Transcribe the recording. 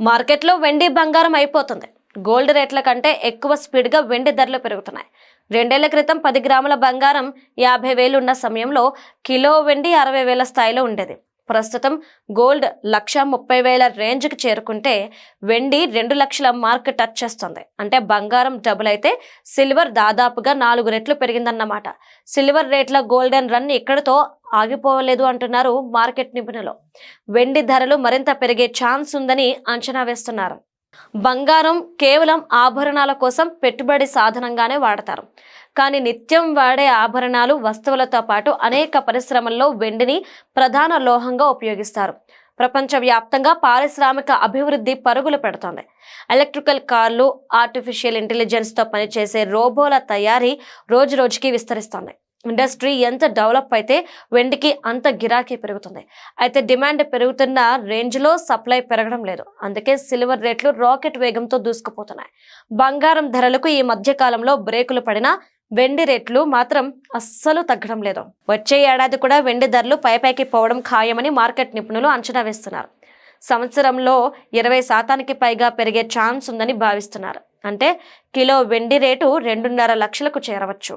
మార్కెట్లో వెండి బంగారం అయిపోతుంది. గోల్డ్ రేట్ల కంటే ఎక్కువ స్పీడ్గా వెండి ధరలు పెరుగుతున్నాయి. రెండేళ్ళ క్రితం పది గ్రాముల బంగారం యాభై వేలు ఉన్న సమయంలో కిలో వెండి అరవై వేల స్థాయిలో ఉండేది. ప్రస్తుతం గోల్డ్ లక్ష ముప్పై వేల రేంజ్కి చేరుకుంటే వెండి రెండు లక్షల మార్క్ టచ్ చేస్తుంది. అంటే బంగారం డబుల్ అయితే సిల్వర్ దాదాపుగా నాలుగు రెట్లు పెరిగిందన్నమాట. సిల్వర్ రేట్ల గోల్డెన్ రన్ ఇక్కడతో ఆగిపోలేదు అంటున్నారు మార్కెట్ నిపుణులు. వెండి ధరలు మరింత పెరిగే ఛాన్స్ ఉందని అంచనా వేస్తున్నారు. బంగారం కేవలం ఆభరణాల కోసం పెట్టుబడి సాధనంగానే వాడతారు. కానీ నిత్యం వాడే ఆభరణాలు వస్తువులతో పాటు అనేక పరిశ్రమల్లో వెండిని ప్రధాన లోహంగా ఉపయోగిస్తారు. ప్రపంచవ్యాప్తంగా పారిశ్రామిక అభివృద్ధి పరుగులు పెడుతోంది. ఎలక్ట్రికల్ కార్లు ఆర్టిఫిషియల్ ఇంటెలిజెన్స్తో పనిచేసే రోబోల తయారీ రోజు రోజుకి విస్తరిస్తోంది. ఇండస్ట్రీ ఎంత డెవలప్ అయితే వెండికి అంత గిరాకీ పెరుగుతుంది. అయితే డిమాండ్ పెరుగుతున్న రేంజ్లో సప్లై పెరగడం లేదు. అందుకే సిల్వర్ రేట్లు రాకెట్ వేగంతో దూసుకుపోతున్నాయి. బంగారం ధరలకు ఈ మధ్య కాలంలో బ్రేకులు పడినా వెండి రేట్లు మాత్రం అస్సలు తగ్గడం లేదు. వచ్చే ఏడాది కూడా వెండి ధరలు పైపైకి పోవడం ఖాయమని మార్కెట్ నిపుణులు అంచనా వేస్తున్నారు. సంవత్సరంలో ఇరవై శాతానికి పైగా పెరిగే ఛాన్స్ ఉందని భావిస్తున్నారు. అంటే కిలో వెండి రేటు రెండున్నర లక్షలకు చేరవచ్చు.